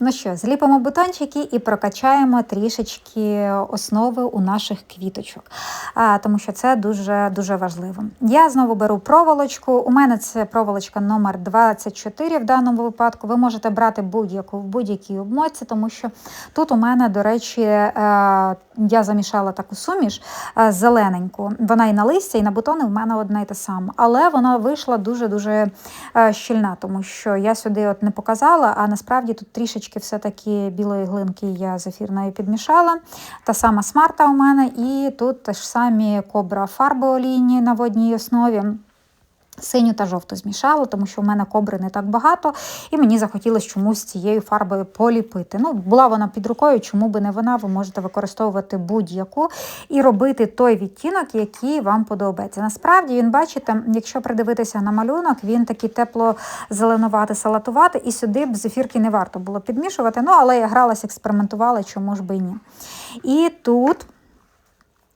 Ну що, зліпимо бутончики і прокачаємо трішечки основи у наших квіточок, а, тому що це дуже дуже важливо. Я знову беру проволочку. У мене це проволочка номер 24 в даному випадку. Ви можете брати будь-яку в будь-якій обмотці, тому що тут у мене, до речі, е, я замішала таку суміш е, зелененьку. Вона і на листя, і на бутони в мене одна і та сама. Але вона вийшла дуже-дуже е, щільна, тому що я сюди от не показала, а насправді тут трішечки все-таки білої глинки я з ефірною підмішала. Та сама смарта у мене, і тут теж самі кобра фарби олійні на водній основі. Синю та жовту змішала, тому що в мене кобри не так багато, і мені захотілося чомусь цією фарбою поліпити. Ну, була вона під рукою, чому би не вона, ви можете використовувати будь-яку і робити той відтінок, який вам подобається. Насправді, він, бачите, якщо придивитися на малюнок, він такий тепло-зеленувати, салатувати, і сюди б зефірки не варто було підмішувати. Ну, але я гралася, експериментувала, чому ж би і ні. І тут.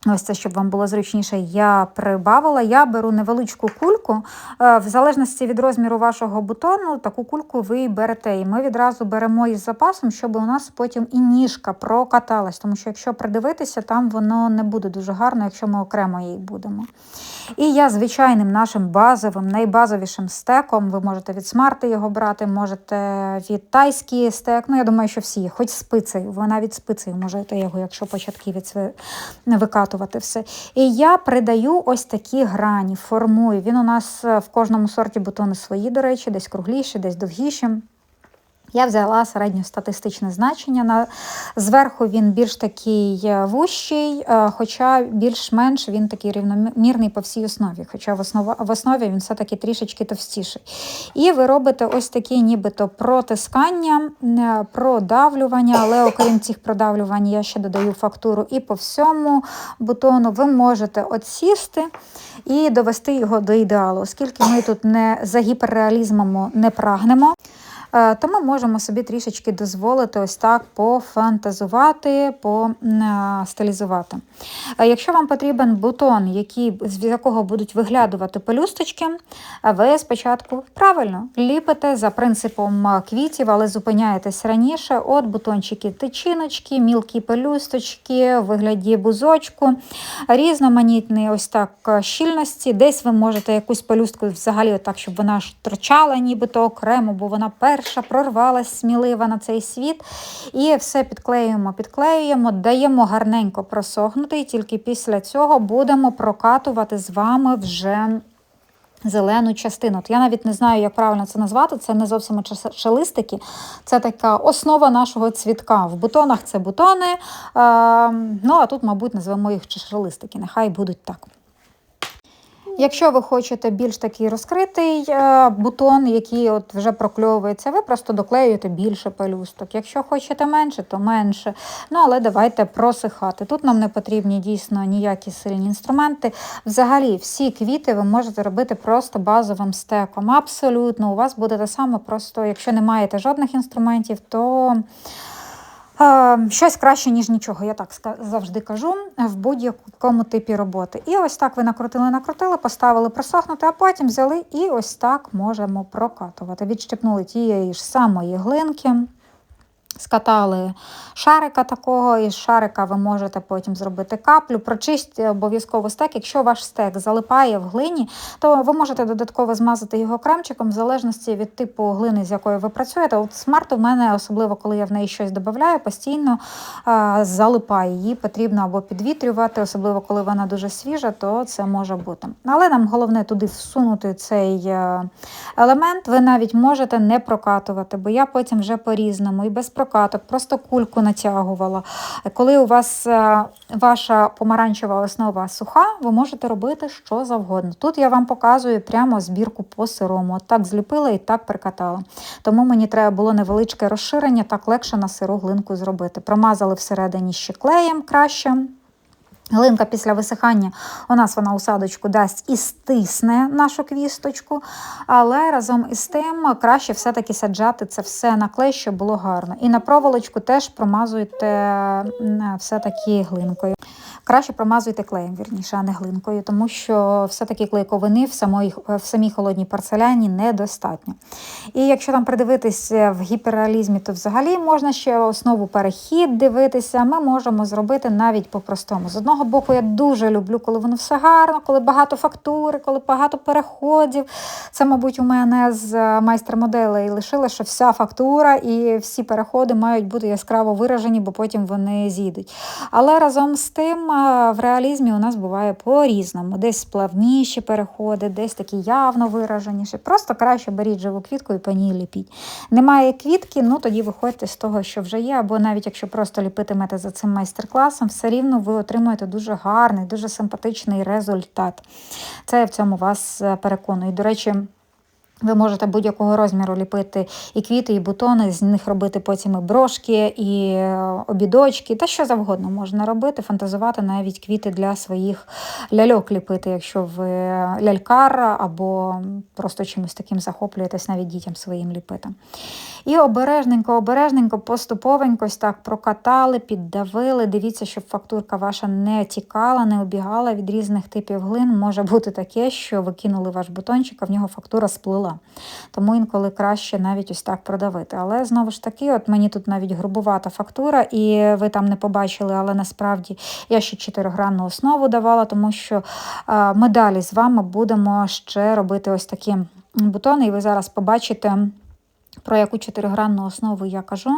Ось це, щоб вам було зручніше, я прибавила. Я беру невеличку кульку. Е, В залежності від розміру вашого бутону, таку кульку ви берете. І ми відразу беремо із запасом, щоб у нас потім і ніжка прокаталась. Тому що, якщо придивитися, там воно не буде дуже гарно, якщо ми окремо її будемо. І я звичайним нашим базовим, найбазовішим стеком, ви можете від смарти його брати, можете від тайський стек. Ну, я думаю, що всі, хоч спицею, ви навіть спицею можете його, якщо початківець ви викатувати все. І я придаю ось такі грані, формую. Він у нас в кожному сорті бутони свої, до речі, десь кругліші, десь довгіші. Я взяла середньостатистичне значення. Зверху він більш такий вущий, хоча більш-менш він такий рівномірний по всій основі, хоча в основі, в основі він все-таки трішечки товстіший. І ви робите ось такі нібито протискання, продавлювання, але окрім цих продавлювань, я ще додаю фактуру і по всьому бутону ви можете отсісти і довести його до ідеалу, оскільки ми тут не за гіперреалізмом не прагнемо. То ми можемо собі трішечки дозволити ось так пофантазувати, постилізувати. Якщо вам потрібен бутон, який, з якого будуть виглядувати пелюсточки, ви спочатку правильно ліпите за принципом квітів, але зупиняєтесь раніше. От бутончики тичиночки, мілкі пелюсточки, в вигляді бузочку, різноманітні ось так щільності. Десь ви можете якусь пелюстку взагалі, так, щоб вона ж торчала нібито окремо, бо вона перша прорвалась смілива на цей світ. І все підклеюємо, підклеюємо, даємо гарненько просохнути, і тільки після цього будемо прокатувати з вами вже. Зелену частину. Я навіть не знаю, як правильно це назвати. Це не зовсім шелистики, це така основа нашого цвітка. В бутонах це бутони. Е, ну, а тут, мабуть, назвемо їх шелистики. Нехай будуть так. Якщо ви хочете більш такий розкритий бутон, який от вже прокльовується, ви просто доклеюєте більше пелюсток. Якщо хочете менше, то менше. Ну, але давайте просихати. Тут нам не потрібні дійсно ніякі сильні інструменти. Взагалі, всі квіти ви можете робити просто базовим стеком. Абсолютно, у вас буде те саме, просто якщо не маєте жодних інструментів, то. Щось краще, ніж нічого, я так завжди кажу, в будь-якому типі роботи. І ось так ви накрутили, накрутили, поставили просохнути, а потім взяли і ось так можемо прокатувати. Відщепнули тієї ж самої глинки. Скатали шарика такого, із шарика ви можете потім зробити каплю, прочистити обов'язково стек. Якщо ваш стек залипає в глині, то ви можете додатково змазати його кремчиком, в залежності від типу глини, з якою ви працюєте. От смарт у мене, особливо коли я в неї щось додаю, постійно а, залипає. Її потрібно або підвітрювати, особливо коли вона дуже свіжа, то це може бути. Але нам головне туди всунути цей е, елемент. Ви навіть можете не прокатувати, бо я потім вже по-різному і без прокаток, просто кульку натягувала. Коли у вас е, ваша помаранчева основа суха, ви можете робити що завгодно. Тут я вам показую прямо збірку по сирому. От так зліпила і так прикатала. Тому мені треба було невеличке розширення, так легше на сиру глинку зробити. Промазали всередині ще клеєм краще. Глинка після висихання у нас вона усадочку дасть і стисне нашу квісточку, але разом із тим краще все-таки саджати це все на клей, щоб було гарно. І на проволочку теж промазуйте все-таки глинкою. краще промазуйте клеєм, вірніше, а не глинкою, тому що все-таки клейковини в самій, в самій холодній порцеляні недостатньо. І якщо там придивитися в гіперреалізмі, то взагалі можна ще основу перехід дивитися. Ми можемо зробити навіть по-простому. З одного боку, я дуже люблю, коли воно все гарно, коли багато фактури, коли багато переходів. Це, мабуть, у мене з майстер-моделей лишило, що вся фактура і всі переходи мають бути яскраво виражені, бо потім вони зійдуть. Але разом з тим в реалізмі у нас буває по-різному. Десь плавніші переходи, десь такі явно вираженіші. Просто краще беріть живу квітку і по ній ліпіть. Немає квітки, ну тоді виходьте з того, що вже є, або навіть якщо просто ліпитимете за цим майстер-класом, все рівно ви отримуєте дуже гарний, дуже симпатичний результат. Це я в цьому вас переконую. До речі, ви можете будь-якого розміру ліпити і квіти, і бутони, з них робити потім і брошки, і е, обідочки, та що завгодно можна робити, фантазувати навіть квіти для своїх ляльок ліпити, якщо ви лялькар або просто чимось таким захоплюєтесь, навіть дітям своїм ліпити. І обережненько, обережненько, поступовенько так прокатали, піддавили. Дивіться, щоб фактурка ваша не тікала, не обігала від різних типів глин. Може бути таке, що ви кинули ваш бутончик, а в нього фактура сплила. Тому інколи краще навіть ось так продавити. Але знову ж таки, от мені тут навіть грубувата фактура, і ви там не побачили, але насправді я ще чотиригранну основу давала, тому що ми далі з вами будемо ще робити ось такі бутони, і ви зараз побачите. Про яку чотиригранну основу я кажу,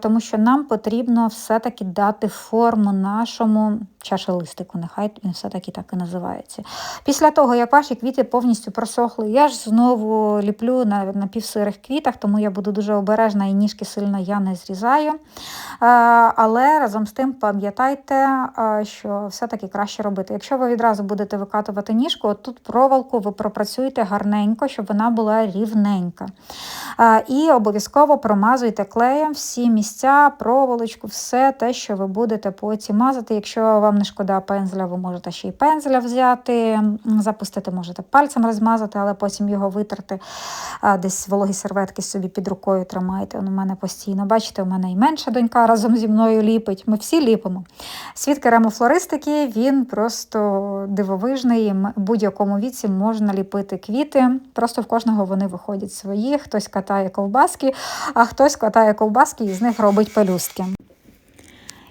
тому що нам потрібно все-таки дати форму нашому чашелистику, нехай він все-таки так і називається. Після того, як ваші квіти повністю просохли, я ж знову ліплю на на півсирих квітах, тому я буду дуже обережна і ніжки сильно я не зрізаю. Але разом з тим пам'ятайте, що все-таки краще робити. Якщо ви відразу будете викатувати ніжку, от тут проволоку ви пропрацюєте гарненько, щоб вона була рівненька. І обов'язково промазуйте клеєм всі місця, проволочку, все те, що ви будете потім мазати. Якщо вам не шкода пензля, ви можете ще й пензля взяти, запустити, можете пальцем розмазати, але потім його витерти. Десь вологі серветки собі під рукою тримайте. У мене постійно, бачите, у мене і менша донька разом зі мною ліпить. Ми всі ліпимо. Світ керамофлористики, він просто дивовижний. В будь-якому віці можна ліпити квіти. Просто в кожного вони виходять свої. Хтось катає ковбаски, а хтось катає ковбаски і з них робить пелюстки.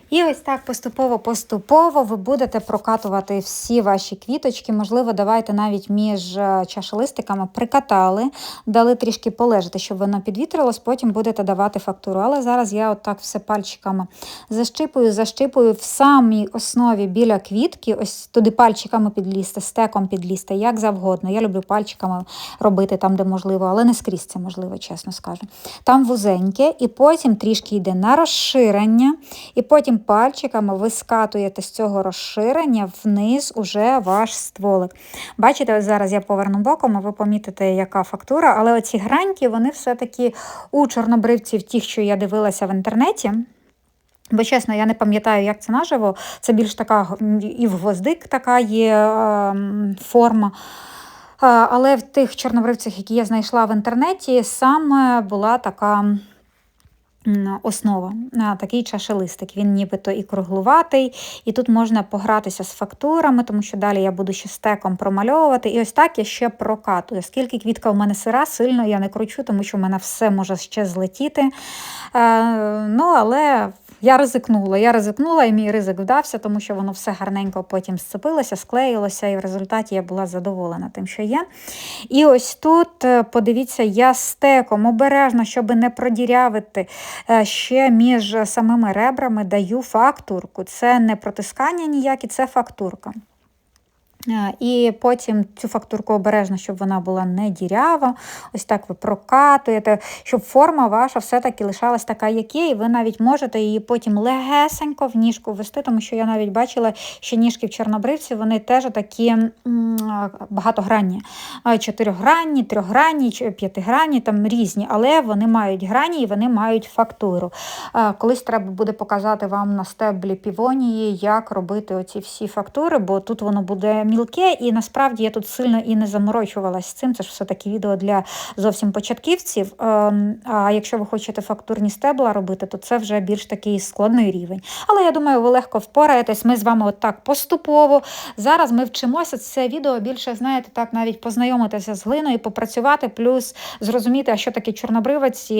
І ось так поступово-поступово ви будете прокатувати всі ваші квіточки. Можливо, давайте навіть між е, чашелистиками прикатали, дали трішки полежати, щоб воно підвітрилось, потім будете давати фактуру. Але зараз я отак все пальчиками защипую, защипую в самій основі біля квітки, ось туди пальчиками підлізти, стеком підлізти, як завгодно. Я люблю пальчиками робити там, де можливо, але не скрізь це можливо, чесно скажу. Там вузеньке, і потім трішки йде на розширення, і потім пальчиками ви скатуєте з цього розширення вниз уже ваш стволик. Бачите, ось зараз я поверну боком, а ви помітите, яка фактура, але оці граньки, вони все-таки у чорнобривців, тих, що я дивилася в інтернеті. Бо, чесно, я не пам'ятаю, як це наживо. Це більш така і в гвоздик така є е, форма. Але в тих чорнобривцях, які я знайшла в інтернеті, саме була така основа. Такий чашелистик. Він нібито і круглуватий, і тут можна погратися з фактурами, тому що далі я буду ще стеком промальовувати. І ось так я ще прокатую. Оскільки квітка в мене сира, сильно я не кручу, тому що в мене все може ще злетіти. Е, ну, Але я ризикнула, я ризикнула, і мій ризик вдався, тому що воно все гарненько потім сцепилося, склеїлося, і в результаті я була задоволена тим, що є. І ось тут, е, подивіться, я стеком обережно, щоб не продірявити е, ще між самими ребрами, даю фактурку. Це не протискання ніякі, це фактурка. І потім цю фактурку обережно, щоб вона була не дірява. Ось так ви прокатуєте, щоб форма ваша все-таки лишалась така, як є, і ви навіть можете її потім легесенько в ніжку ввести, тому що я навіть бачила, що ніжки в чорнобривці вони теж такі багатогранні. Чотиригранні, трьохгранні, п'ятигранні, там різні, але вони мають грані і вони мають фактуру. Колись треба буде показати вам на стеблі півонії, як робити оці всі фактури, бо тут воно буде мілке, і насправді я тут сильно і не заморочувалась з цим. Це ж все-таки відео для зовсім початківців. Ем, а якщо ви хочете фактурні стебла робити, то це вже більш такий складний рівень. Але я думаю, ви легко впораєтесь. Ми з вами отак поступово. Зараз ми вчимося це відео більше, знаєте, так навіть познайомитися з глиною, попрацювати, плюс зрозуміти, а що таке чорнобривець.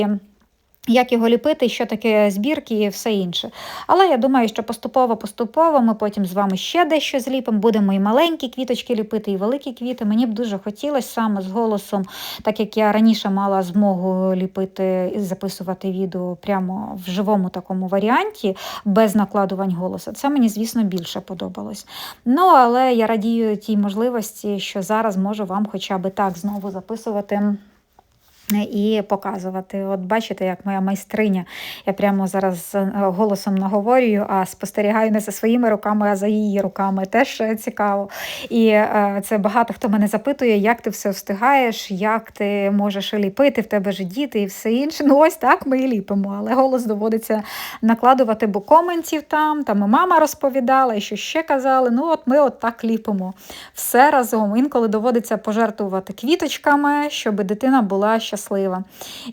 Як його ліпити, що таке збірки і все інше. Але я думаю, що поступово-поступово ми потім з вами ще дещо зліпимо. Будемо і маленькі квіточки ліпити, і великі квіти. Мені б дуже хотілося саме з голосом, так як я раніше мала змогу ліпити і записувати відео прямо в живому такому варіанті, без накладувань голосу. Це мені, звісно, більше подобалось. Ну, але я радію тій можливості, що зараз можу вам хоча б так знову записувати і показувати. От бачите, як моя майстриня. Я прямо зараз е, голосом наговорюю, а спостерігаю не за своїми руками, а за її руками. Теж цікаво. І е, це багато хто мене запитує, як ти все встигаєш, як ти можеш ліпити, в тебе ж діти і все інше. Ну, ось так ми і ліпимо. Але голос доводиться накладувати, бо коментів там, там і мама розповідала, і що ще казали. Ну, от ми от так ліпимо. Все разом. Інколи доводиться пожертвувати квіточками, щоб дитина була щаслива щаслива.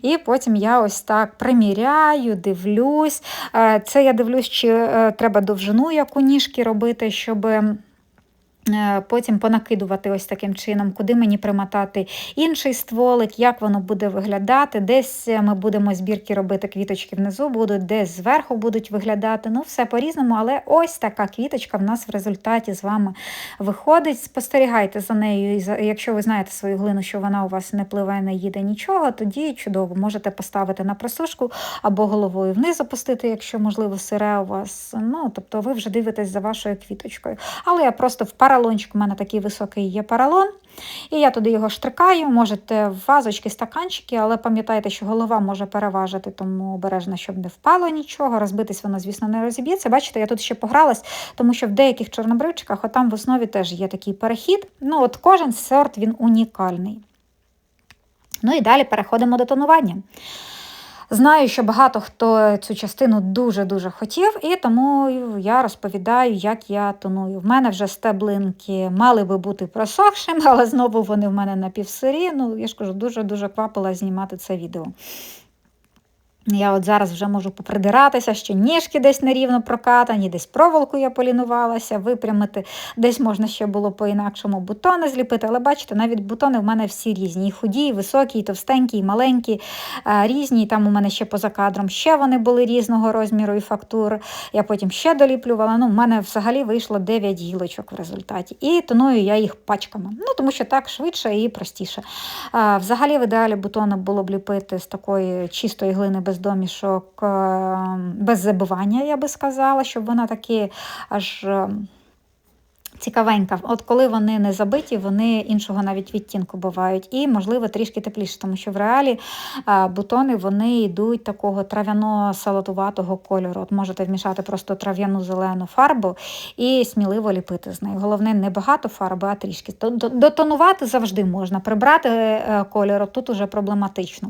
І потім я ось так приміряю, дивлюсь. Е, це я дивлюсь, чи е, треба довжину, як у ніжки робити, щоб. Е, потім понакидувати ось таким чином, куди мені примотати інший стволик, як воно буде виглядати. Десь ми будемо збірки робити, квіточки внизу будуть, десь зверху будуть виглядати. Ну, все по-різному, але ось така квіточка в нас в результаті з вами виходить. Спостерігайте за нею, якщо ви знаєте свою глину, що вона у вас не пливе, не їде нічого, тоді чудово можете поставити на просушку або головою вниз опустити, якщо, можливо, сире у вас. Ну, Тобто ви вже дивитесь за вашою квіточкою. Але я просто в Паралончик у мене такий високий є паралон. І я туди його штрикаю, можете в вазочки, стаканчики, але пам'ятайте, що голова може переважити, тому обережно, щоб не впало нічого. Розбитись воно, звісно, не розіб'ється. Бачите, я тут ще погралась, тому що в деяких чорнобривчиках там в основі теж є такий перехід. Ну, от Кожен сорт він унікальний. Ну і далі переходимо до тонування. Знаю, що багато хто цю частину дуже-дуже хотів, і тому я розповідаю, як я тоную. В мене вже стеблинки мали би бути просохшими, але знову вони в мене на півсирі. Ну, я ж кажу, дуже-дуже квапила знімати це відео. Я от зараз вже можу попридиратися, що ніжки десь нерівно прокатані, десь проволоку я полінувалася, випрямити, десь можна ще було по-інакшому бутони зліпити. Але бачите, навіть бутони в мене всі різні. І худі, і високі, і товстенькі, і маленькі, різні. І там у мене ще поза кадром ще вони були різного розміру і фактури. Я потім ще доліплювала. Ну, в мене взагалі вийшло 9 гілочок в результаті. І тоную я їх пачками. Ну, Тому що так швидше і простіше. Взагалі, в ідеалі бутони було б ліпити з такої чистої глини без без домішок, е, без забивання, я би сказала, щоб вона такі аж е, Цікавенька, от коли вони не забиті, вони іншого навіть відтінку бувають. І, можливо, трішки тепліше, тому що в реалі бутони вони йдуть такого трав'яно-салатуватого кольору. От Можете вмішати просто трав'яну зелену фарбу і сміливо ліпити з нею. Головне, не багато фарби, а трішки. Дотонувати завжди можна. Прибрати е, кольор, тут уже проблематично.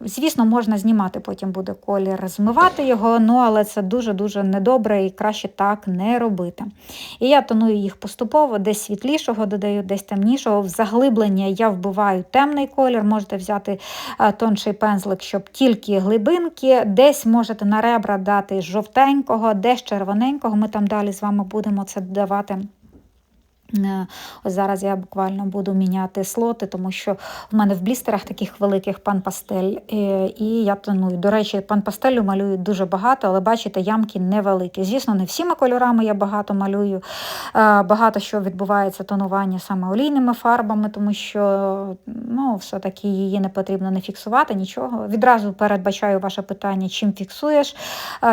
Звісно, можна знімати, потім буде колір, змивати його, ну але це дуже-дуже недобре і краще так не робити. І я тоную їх поступово, десь світлішого додаю, десь темнішого. В заглиблення я вбиваю темний колір, можете взяти е, тонший пензлик, щоб тільки глибинки, десь можете на ребра дати жовтенького, десь червоненького. Ми там далі з вами будемо це додавати. Е, ось зараз я буквально буду міняти слоти, тому що в мене в блістерах таких великих пан пастель. Е, і я тоную. До речі, пан пастелю малюю дуже багато, але бачите, ямки невеликі. Звісно, не всіма кольорами я багато малюю. Е, багато що відбувається тонування саме олійними фарбами, тому що ну, все-таки її не потрібно не фіксувати, нічого. Відразу передбачаю ваше питання, чим фіксуєш.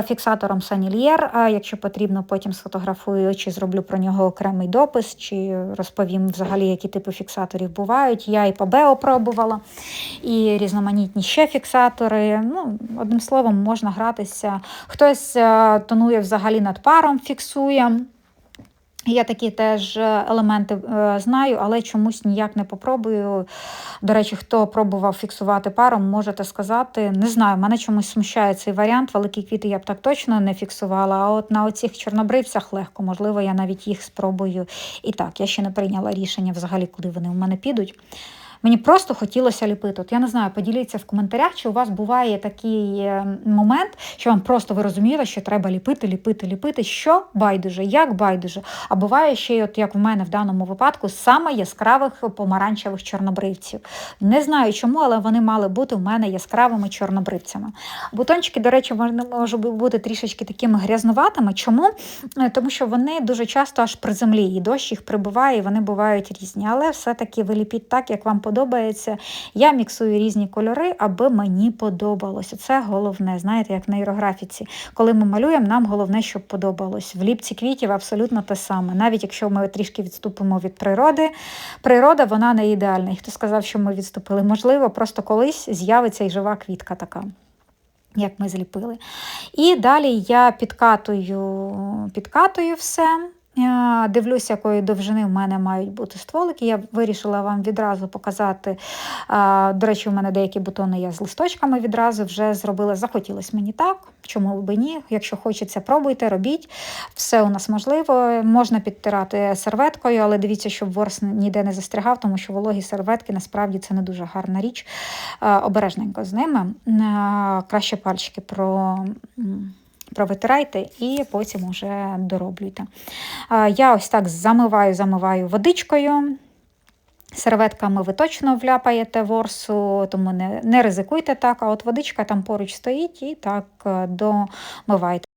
Фіксатором Санільєр, якщо потрібно, потім сфотографую чи зроблю про нього окремий допис чи розповім взагалі, які типи фіксаторів бувають. Я і по опробувала, пробувала, і різноманітні ще фіксатори. Ну, Одним словом, можна гратися. Хтось е, тонує взагалі над паром, фіксує. Я такі теж елементи е, знаю, але чомусь ніяк не попробую. До речі, хто пробував фіксувати паром, можете сказати. Не знаю, мене чомусь смущає цей варіант. Великі квіти я б так точно не фіксувала. А от на оцих чорнобривцях легко, можливо, я навіть їх спробую. І так, я ще не прийняла рішення взагалі, куди вони у мене підуть. Мені просто хотілося ліпити. От я не знаю, поділіться в коментарях, чи у вас буває такий е, момент, що вам просто ви розумієте, що треба ліпити, ліпити, ліпити. Що байдуже, як байдуже. А буває ще, от як в мене в даному випадку, саме яскравих помаранчевих чорнобривців. Не знаю чому, але вони мали бути в мене яскравими чорнобривцями. Бутончики, до речі, можуть бути трішечки такими грязнуватими. Чому? Е, Тому що вони дуже часто аж при землі, і дощ їх прибуває, і вони бувають різні. Але все-таки ви ліпіть так, як вам подобається. Я міксую різні кольори, аби мені подобалося. Це головне, знаєте, як в нейрографіці. Коли ми малюємо, нам головне, щоб подобалось. В ліпці квітів абсолютно те саме. Навіть якщо ми трішки відступимо від природи, природа вона не ідеальна. І хто сказав, що ми відступили? Можливо, просто колись з'явиться і жива квітка така. Як ми зліпили. І далі я підкатую, підкатую все. Я Дивлюся, якої довжини в мене мають бути стволики. Я вирішила вам відразу показати. До речі, у мене деякі бутони я з листочками відразу вже зробила. Захотілося мені так, чому б ні. Якщо хочеться, пробуйте, робіть. Все у нас можливо. Можна підтирати серветкою, але дивіться, щоб ворс ніде не застрягав, тому що вологі серветки насправді це не дуже гарна річ. Обережненько з ними. Краще пальчики про. Провитирайте і потім вже дороблюйте. Я ось так замиваю, замиваю водичкою. Серветками ви точно вляпаєте ворсу, тому не, не ризикуйте так, а от водичка там поруч стоїть і так е, домивайте.